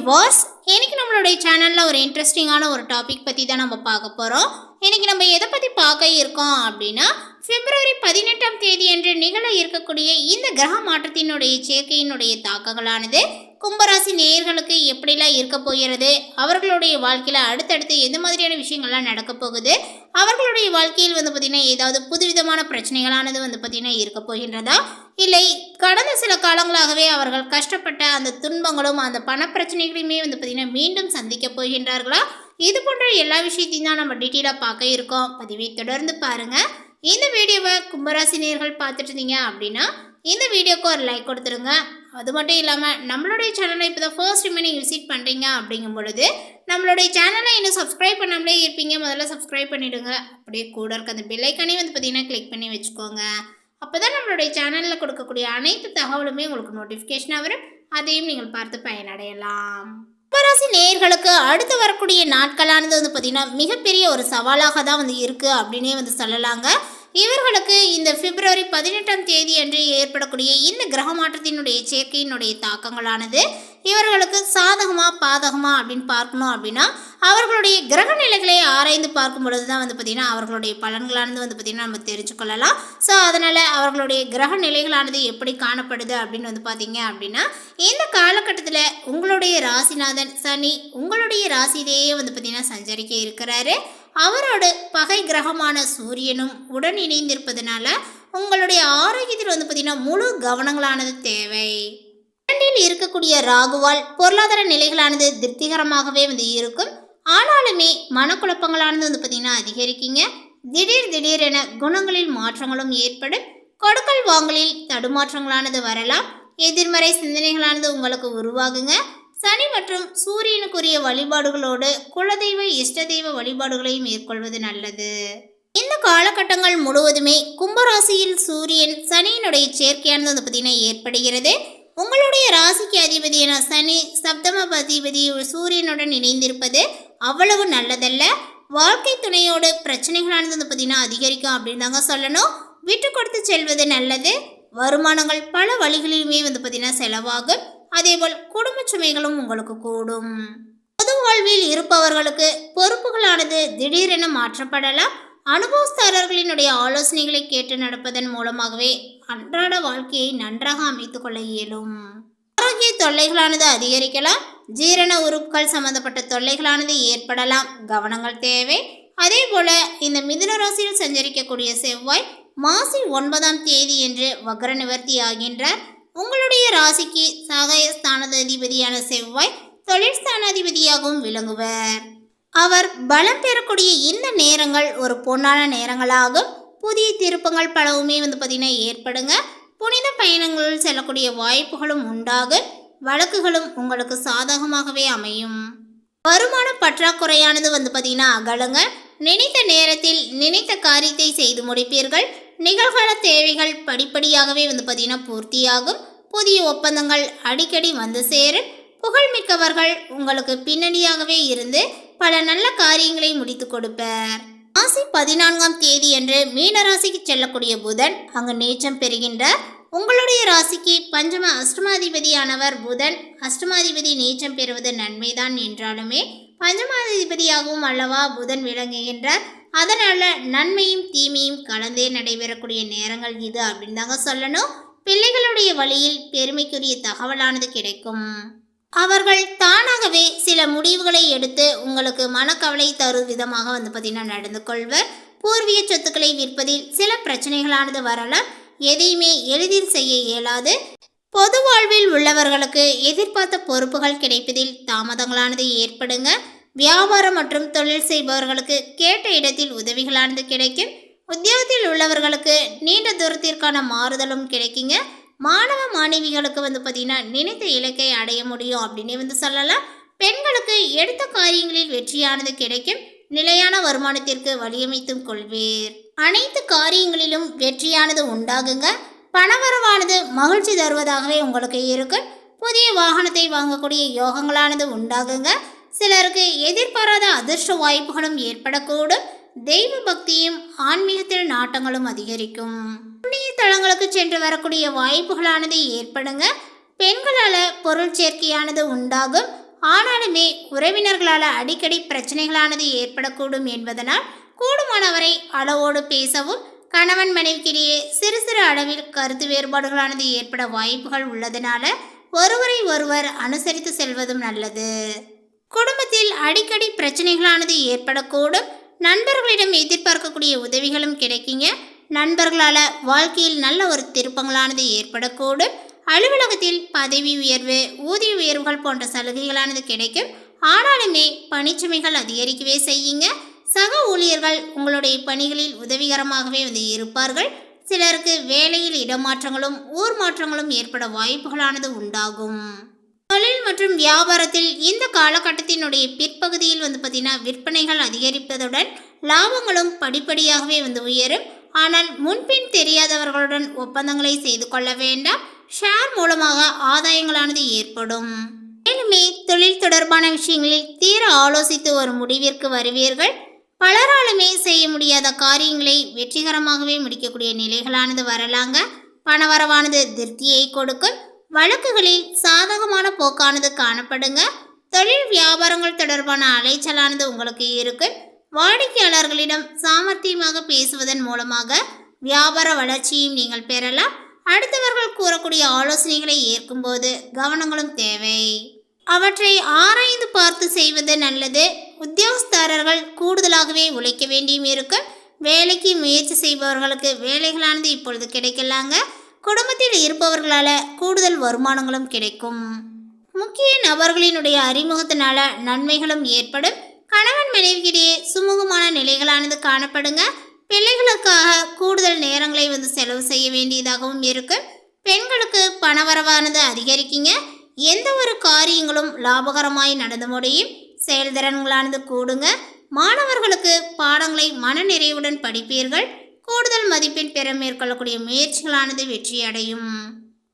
விவாஸ் இன்னைக்கு நம்மளுடைய சேனலில் ஒரு இன்ட்ரெஸ்டிங்கான ஒரு டாபிக் பற்றி தான் நம்ம பார்க்க போகிறோம் இன்னைக்கு நம்ம எதை பற்றி பார்க்க இருக்கோம் அப்படின்னா பிப்ரவரி பதினெட்டாம் தேதி என்று நிகழ இருக்கக்கூடிய இந்த கிரக மாற்றத்தினுடைய சேர்க்கையினுடைய தாக்கங்களானது கும்பராசி நேயர்களுக்கு எப்படிலாம் இருக்க போகிறது? அவர்களுடைய வாழ்க்கையில் அடுத்தடுத்து எந்த மாதிரியான விஷயங்கள்லாம் நடக்க போகுது? அவர்களுடைய வாழ்க்கையில் வந்து பார்த்திங்கன்னா ஏதாவது புதுவிதமான பிரச்சனைகளானது வந்து பார்த்திங்கன்னா இருக்க போகின்றதா? இல்லை கடந்த சில காலங்களாகவே அவர்கள் கஷ்டப்பட்ட அந்த துன்பங்களும் அந்த பணப்பிரச்சனைகளையுமே வந்து பார்த்திங்கன்னா மீண்டும் சந்திக்க போகின்றார்களா? இது போன்ற எல்லா விஷயத்தையும் தான் நம்ம டீட்டெயிலாக பார்க்க இருக்கோம். பதிவை தொடர்ந்து பாருங்கள் இந்த வீடியோவை கும்பராசினியர்கள் பார்த்துட்டு இருந்தீங்க அப்படின்னா இந்த வீடியோக்கு ஒரு லைக் கொடுத்துருங்க. அது மட்டும் இல்லாமல் நம்மளுடைய சேனலை இப்போ தான் ஃபர்ஸ்ட் டைம் நீங்கள் விசிட் பண்ணுறீங்க அப்படிங்கும் பொழுது நம்மளுடைய சேனலை இன்னும் சப்ஸ்கிரைப் பண்ணாமலே இருப்பீங்க. முதல்ல சப்ஸ்கிரைப் பண்ணிவிடுங்க அப்படியே கூட இருக்க அந்த பில்லைக்கானே வந்து பார்த்தீங்கன்னா கிளிக் பண்ணி வச்சுக்கோங்க. அப்போ தான் நம்மளுடைய சேனலில் கொடுக்கக்கூடிய அனைத்து தகவலுமே உங்களுக்கு நோட்டிஃபிகேஷனாக வரும். அதையும் நீங்கள் பார்த்து பயனடையலாம். கும்பராசி நேயர்களுக்கு அடுத்து வரக்கூடிய நாட்களானது வந்து பார்த்திங்கன்னா மிகப்பெரிய ஒரு சவாலாக தான் வந்து இருக்குது அப்படின்னே வந்து சொல்லலாங்க. இவர்களுக்கு இந்த பிப்ரவரி பதினெட்டாம் தேதி அன்று ஏற்படக்கூடிய இந்த கிரக மாற்றத்தினுடைய சேர்க்கையினுடைய தாக்கங்களானது இவர்களுக்கு சாதகமா பாதகமா அப்படின்னு பார்க்கணும் அப்படின்னா அவர்களுடைய கிரக நிலைகளை ஆராய்ந்து பார்க்கும் பொழுது தான் வந்து பார்த்திங்கன்னா அவர்களுடைய பலன்களானது வந்து பார்த்திங்கன்னா நம்ம தெரிஞ்சுக்கொள்ளலாம். ஸோ அதனால் அவர்களுடைய கிரக நிலைகளானது எப்படி காணப்படுது அப்படின்னு வந்து பார்த்தீங்க அப்படின்னா இந்த காலகட்டத்தில் உங்களுடைய ராசிநாதன் சனி உங்களுடைய ராசியிலேயே வந்து பார்த்திங்கன்னா சஞ்சரிக்க இருக்கிறாரு. அவரோட பகை கிரகமான சூரியனும் உடன் இணைந்திருப்பதனால உங்களுடைய ஆரோக்கியத்தில் வந்து பார்த்திங்கன்னா முழு கவனங்களானது தேவை. இரண்டில் இருக்கக்கூடிய ராகுவால் பொருளாதார நிலைகளானது திருப்திகரமாகவே வந்து இருக்கும். ஆனாலுமே மனக்குழப்பங்களானது வந்து பார்த்திங்கன்னா அதிகரிக்குங்க. திடீர் திடீரென குணங்களில் மாற்றங்களும் ஏற்படும். கொடுக்கல் வாங்கலில் தடுமாற்றங்களானது வரலாம். எதிர்மறை சிந்தனைகளானது உங்களுக்கு உருவாகுங்க. சனி மற்றும் சூரியனுக்குரிய வழிபாடுகளோடு குலதெய்வ இஷ்ட தெய்வ வழிபாடுகளையும் மேற்கொள்வது நல்லது. இந்த காலகட்டங்கள் முழுவதுமே கும்பராசியில் சூரியன் சனியினுடைய சேர்க்கையானது வந்து பார்த்தீங்கன்னா ஏற்படுகிறது? உங்களுடைய ராசிக்கு அதிபதியான சனி சப்தம அதிபதி சூரியனுடன் இணைந்திருப்பது அவ்வளவு நல்லதல்ல. வாழ்க்கை துணையோடு பிரச்சனைகளானது வந்து பார்த்தீங்கன்னா அதிகரிக்கும் அப்படின்னு தாங்க சொல்லணும். விட்டு கொடுத்து செல்வது நல்லது. வருமானங்கள் பல வழிகளிலுமே வந்து பார்த்தீங்கன்னா செலவாகும். அதேபோல் குடும்ப சுமைகளும் உங்களுக்கு கூடும். பொது வாழ்வில் இருப்பவர்களுக்கு பொறுப்புகளானது திடீரென மாற்றப்படலாம். அனுபவஸ்தாரர்களினுடைய ஆலோசனைகளை கேட்டு நடப்பதன் மூலமாகவே அன்றாட வாழ்க்கையை நன்றாக அமைத்துக் கொள்ள இயலும். ஆரோக்கிய தொல்லைகளானது அதிகரிக்கலாம். ஜீரண உறுப்புகள் சம்பந்தப்பட்ட தொல்லைகளானது ஏற்படலாம். கவனங்கள் தேவை. அதே போல இந்த மிதுன ராசியில் சஞ்சரிக்கக்கூடிய செவ்வாய் மாசி ஒன்பதாம் தேதி என்று வக்ர நிவர்த்தி ஆகின்றார். உங்களுடைய ராசிக்கு சகாய ஸ்தானாதிபதியான செவ்வாய் தொழில் ஸ்தானாதிபதியாகவும் விளங்குவர். அவர் பலம் பெறக்கூடிய இந்த நேரங்கள் ஒரு பொன்னான நேரங்களாகும். புதிய திருப்பங்கள் பலவுமே வந்து பார்த்திங்கன்னா ஏற்படுங்க. புனித பயணங்களில் செல்லக்கூடிய வாய்ப்புகளும் உண்டாகும். வழக்குகளும் உங்களுக்கு சாதகமாகவே அமையும். வருமான பற்றாக்குறையானது வந்து பார்த்திங்கன்னா அகலுங்க. நினைத்த நேரத்தில் நினைத்த காரியத்தை செய்து முடிப்பீர்கள். நிகழ்கால தேவைகள் படிப்படியாகவே வந்து பார்த்திங்கன்னா பூர்த்தியாகும். புதிய ஒப்பந்தங்கள் அடிக்கடி வந்து சேரும். புகழ்மிக்கவர்கள் உங்களுக்கு பின்னணியாகவே இருந்து பல நல்ல காரியங்களை முடித்து கொடுப்பார். மாசி பதினான்காம் தேதி என்று மீனராசிக்கு செல்லக்கூடிய புதன் அங்கு நேச்சம் பெறுகின்றார். உங்களுடைய ராசிக்கு பஞ்சம அஷ்டமாதிபதியானவர் புதன். அஷ்டமாதிபதி நீச்சம் பெறுவது நன்மைதான் என்றாலுமே பஞ்சமாதிபதியாகவும் அல்லவா புதன் விளங்குகின்றார். அதனால நன்மையும் தீமையும் கலந்தே நடைபெறக்கூடிய நேரங்கள் இது அப்படின்னு தாங்க சொல்லணும். பிள்ளைகளுடைய வழியில் பெருமைக்குரிய தகவலானது கிடைக்கும். அவர்கள் தானாகவே சில முடிவுகளை எடுத்து உங்களுக்கு மனக்கவலை தரும் விதமாக வந்து பார்த்தீங்கன்னா நடந்து கொள்வர். பூர்வீக சொத்துக்களை விற்பதில் சில பிரச்சனைகளானது வரலாம். எதையுமே எளிதில் செய்ய இயலாது. பொது வாழ்வில் உள்ளவர்களுக்கு எதிர்பார்த்த பொறுப்புகள் கிடைப்பதில் தாமதங்களானது ஏற்படுங்க. வியாபாரம் மற்றும் தொழில் செய்பவர்களுக்கு கேட்ட இடத்தில் உதவிகளானது கிடைக்கும். உத்தியோகத்தில் உள்ளவர்களுக்கு நீண்ட தூரத்திற்கான மாறுதலும் கிடைக்குங்க. மாணவ மாணவிகளுக்கு வந்து பார்த்திங்கன்னா நினைத்த இலக்கை அடைய முடியும் அப்படின்னு வந்து சொல்லலாம். பெண்களுக்கு எடுத்த காரியங்களில் வெற்றியானது கிடைக்கும். நிலையான வருமானத்திற்கு வழியமைத்தும் கொள்வீர். அனைத்து காரியங்களிலும் வெற்றியானது உண்டாகுங்க. பணவரவானது மகிழ்ச்சி தருவதாகவே உங்களுக்கு இருக்கும். புதிய வாகனத்தை வாங்கக்கூடிய யோகங்களானது உண்டாகுங்க. சிலருக்கு எதிர்பாராத அதிர்ஷ்ட வாய்ப்புகளும் ஏற்படக்கூடும். தெய்வ பக்தியும் ஆன்மீகத்தில் நாட்டங்களும் அதிகரிக்கும். புண்ணிய தளங்களுக்கு சென்று வரக்கூடிய வாய்ப்புகளானது ஏற்படுங்க. பெண்களால் பொருள் சேர்க்கையானது உண்டாகும். ஆனாலுமே உறவினர்களால் அடிக்கடி பிரச்சனைகளானது ஏற்படக்கூடும் என்பதனால் கூடுமானவரை அளவோடு பேசவும் கணவன் மனைவிக்கிடையே சிறு சிறு அளவில் கருத்து வேறுபாடுகளானது ஏற்பட வாய்ப்புகள் உள்ளதனால ஒருவரை ஒருவர் அனுசரித்து செல்வதும் நல்லது. குடும்பத்தில் அடிக்கடி பிரச்சனைகளானது ஏற்படக்கூடும். நண்பர்களிடம் எதிர்பார்க்கக்கூடிய உதவிகளும் கிடைக்குங்க. நண்பர்களால் வாழ்க்கையில் நல்ல ஒரு திருப்பங்களானது ஏற்படக்கூடும். அலுவலகத்தில் பதவி உயர்வு ஊதிய உயர்வுகள் போன்ற சலுகைகளானது கிடைக்கும். ஆனாலுமே பணிச்சுமைகள் அதிகரிக்கவே செய்யுங்க. சக ஊழியர்கள் உங்களுடைய பணிகளில் உதவிகரமாகவே வந்து இருப்பார்கள். சிலருக்கு வேலையில் இடமாற்றங்களும் ஊர் மாற்றங்களும் ஏற்பட வாய்ப்புகளானது உண்டாகும். தொழில் மற்றும் வியாபாரத்தில் இந்த காலகட்டத்தினுடைய பிற்பகுதியில் வந்து பார்த்தீங்கன்னா விற்பனைகள் அதிகரிப்பதுடன் லாபங்களும் படிப்படியாகவே வந்து உயரும். ஆனால் முன்பின் தெரியாதவர்களுடன் ஒப்பந்தங்களை செய்து கொள்ள வேண்டாம். ஷேர் மூலமாக ஆதாயங்களானது ஏற்படும். மேலுமே தொழில் தொடர்பான விஷயங்களில் தீர ஆலோசித்து ஒரு முடிவிற்கு வருவீர்கள். பலராலுமே செய்ய முடியாத காரியங்களை வெற்றிகரமாகவே முடிக்கக்கூடிய நிலைகளானது வரலாங்க. பணவரவானது திருப்தியை கொடுக்கும். வழக்குகளில் சாதகமான போக்கானது காணப்படுங்க. தொழில் வியாபாரங்கள் தொடர்பான அலைச்சலானது உங்களுக்கு இருக்கும் வாடிக்கையாளர்களிடம் சாமர்த்தியமாக பேசுவதன் மூலமாக வியாபார வளர்ச்சியும் நீங்கள் பெறலாம். அடுத்தவர்கள் கூறக்கூடிய ஆலோசனைகளை ஏற்கும்போது கவனங்களும் தேவை. அவற்றை ஆராய்ந்து பார்த்து செய்வது நல்லது. உத்தியோகஸ்தாரர்கள் கூடுதலாகவே உழைக்க வேண்டியும் இருக்கும் வேலைக்கு முயற்சி செய்பவர்களுக்கு வேலைகளானது இப்பொழுது கிடைக்கலாங்க. குடும்பத்தில் இருப்பவர்களால் கூடுதல் வருமானங்களும் கிடைக்கும். முக்கிய நபர்களினுடைய அறிமுகத்தினால நன்மைகளும் ஏற்படும். கணவன் மனைவியிடையே சுமூகமான நிலைகளானது காணப்படுங்க. பிள்ளைகளுக்காக கூடுதல் நேரங்களை வந்து செலவு செய்ய வேண்டியதாகவும் இருக்கும். பெண்களுக்கு பணவரவானது அதிகரிக்குங்க. எந்த ஒரு காரியங்களும் லாபகரமாய் நடந்து முடியும். செயல்திறன்களானது கூடுங்க. மாணவர்களுக்கு பாடங்களை மனநிறைவுடன் படிப்பீர்கள். கூடுதல் மதிப்பெண் பெற மேற்கொள்ளக்கூடிய முயற்சிகளானது வெற்றியடையும்.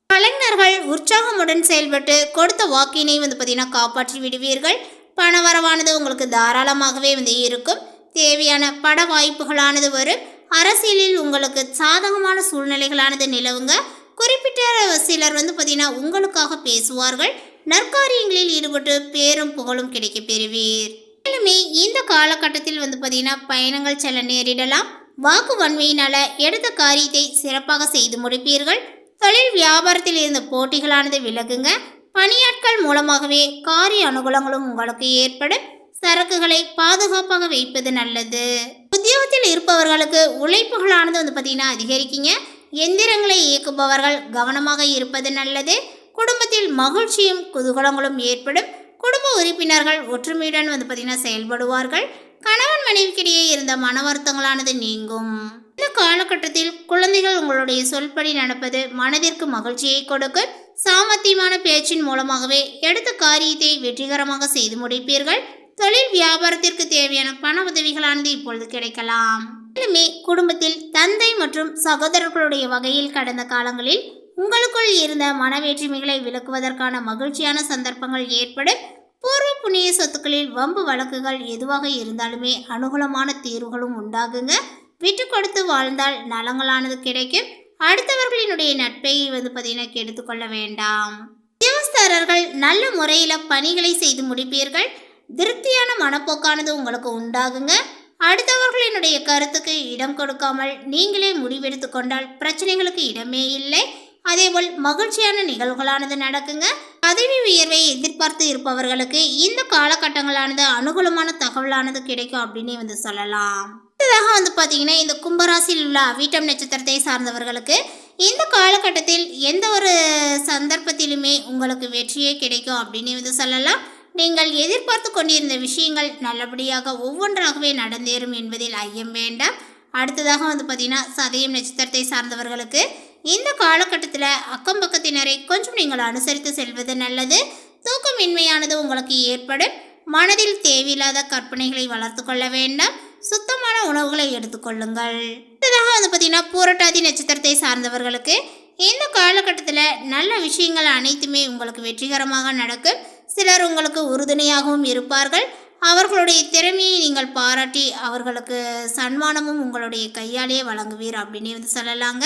கலைஞர்கள் உற்சாகமுடன் செயல்பட்டு கொடுத்த வாக்கினை வந்து பார்த்தீங்கன்னா காப்பாற்றி விடுவீர்கள். பணவரவானது உங்களுக்கு தாராளமாகவே வந்து இருக்கும். தேவையான பட வாய்ப்புகளானது வரும். அரசியலில் உங்களுக்கு சாதகமான சூழ்நிலைகளானது நிலவுங்க. குறிப்பிட்ட சிலர் வந்து பார்த்தீங்கன்னா உங்களுக்காக பேசுவார்கள். நற்காரியங்களில் ஈடுபட்டு பேரும் புகழும் கிடைக்க பெறுவீர். மேலுமே இந்த காலகட்டத்தில் வந்து பார்த்தீங்கன்னா பயணங்கள் செல்ல நேரிடலாம். வாக்கு வன்மையினால எடுத்த காரியத்தை சிறப்பாக செய்து முடிப்பீர்கள். தொழில் வியாபாரத்தில் இருந்த போட்டிகளானது விலகுங்க. பணியாட்கள் மூலமாகவே காரிய அனுகூலங்களும் உங்களுக்கு ஏற்படும். சரக்குகளை பாதுகாப்பாக வைப்பது நல்லது. உத்தியோகத்தில் இருப்பவர்களுக்கு உழைப்புகளானது வந்து பார்த்தீங்கன்னா அதிகரிக்குங்க. எந்திரங்களை இயக்குபவர்கள் கவனமாக இருப்பது நல்லது. குடும்பத்தில் மகிழ்ச்சியும் குதூகலங்களும் ஏற்படும். குடும்ப உறுப்பினர்கள் ஒற்றுமையுடன் வந்து பார்த்தீங்கன்னா செயல்படுவார்கள். கணவன் மனைவிக்கிடையே இருந்த மன வருத்தங்களானது நீங்கும். இந்த காலகட்டத்தில் குழந்தைகள் உங்களுடைய சொல்படி நடப்பது மனதிற்கு மகிழ்ச்சியை கொடுக்கும் சாமர்த்தியமான பேச்சின் மூலமாகவே எடுத்த காரியத்தை வெற்றிகரமாக செய்து முடிப்பீர்கள். தொழில் வியாபாரத்திற்கு தேவையான பண உதவிகளானது இப்பொழுது கிடைக்கலாம். மேலுமே குடும்பத்தில் தந்தை மற்றும் சகோதரர்களுடைய வகையில் கடந்த காலங்களில் உங்களுக்குள் இருந்த மனவேற்றுமைகளை விளக்குவதற்கான மகிழ்ச்சியான சந்தர்ப்பங்கள் ஏற்படும் பூர்வ புண்ணிய சொத்துக்களில் வம்பு வழக்குகள் எதுவாக இருந்தாலுமே அனுகூலமான தீர்வுகளும் உண்டாகுங்க. விட்டு கொடுத்து வாழ்ந்தால் நலங்களானது கிடைக்கும். அடுத்தவர்களினுடைய நட்பை வந்து பார்த்தீங்கன்னா கெடுத்துக்கொள்ள வேண்டாம். உத்தியோகஸ்தரர்கள் நல்ல முறையில் பணிகளை செய்து முடிப்பீர்கள். திருப்தியான மனப்போக்கானது உங்களுக்கு உண்டாகுங்க. அடுத்தவர்களினுடைய கருத்துக்கு இடம் கொடுக்காமல் நீங்களே முடிவெடுத்து கொண்டால் பிரச்சனைகளுக்கு இடமே இல்லை. அதேபோல் மகிழ்ச்சியான நிகழ்வுகளானது நடக்குங்க. பதவி உயர்வை எதிர்பார்த்து இருப்பவர்களுக்கு இந்த காலகட்டங்களானது அனுகூலமான தகவலானது கிடைக்கும் அப்படின்னே வந்து சொல்லலாம். அடுத்ததாக வந்து பார்த்தீங்கன்னா இந்த கும்பராசியில் உள்ள அவிட்டம் நட்சத்திரத்தை சார்ந்தவர்களுக்கு இந்த காலகட்டத்தில் எந்த ஒரு சந்தர்ப்பத்திலுமே உங்களுக்கு வெற்றியே கிடைக்கும் அப்படின்னு வந்து சொல்லலாம். நீங்கள் எதிர்பார்த்து கொண்டிருந்த விஷயங்கள் நல்லபடியாக ஒவ்வொன்றாகவே நடந்தேறும் என்பதில் ஐயம் வேண்டாம். அடுத்ததாக வந்து பார்த்தீங்கன்னா சதயம் நட்சத்திரத்தை சார்ந்தவர்களுக்கு இந்த காலகட்டத்தில் அக்கம் பக்கத்தினரை கொஞ்சம் நீங்கள் அனுசரித்து செல்வது நல்லது. தூக்கமின்மையானது உங்களுக்கு ஏற்படும். மனதில் தேவையில்லாத கற்பனைகளை வளர்த்து கொள்ள வேண்டாம். சுத்தமான உணவுகளை எடுத்துக்கொள்ளுங்கள் அடுத்ததாக வந்து பார்த்தீங்கன்னா பூரட்டாதி நட்சத்திரத்தை சார்ந்தவர்களுக்கு இந்த காலகட்டத்தில் நல்ல விஷயங்கள் அனைத்துமே உங்களுக்கு வெற்றிகரமாக நடக்கும். சிலர் உங்களுக்கு உறுதுணையாகவும் இருப்பார்கள். அவர்களுடைய திறமையை நீங்கள் பாராட்டி அவர்களுக்கு சன்மானமும் உங்களுடைய கையாலேயே வழங்குவீர் அப்படின்னு வந்து சொல்லலாங்க.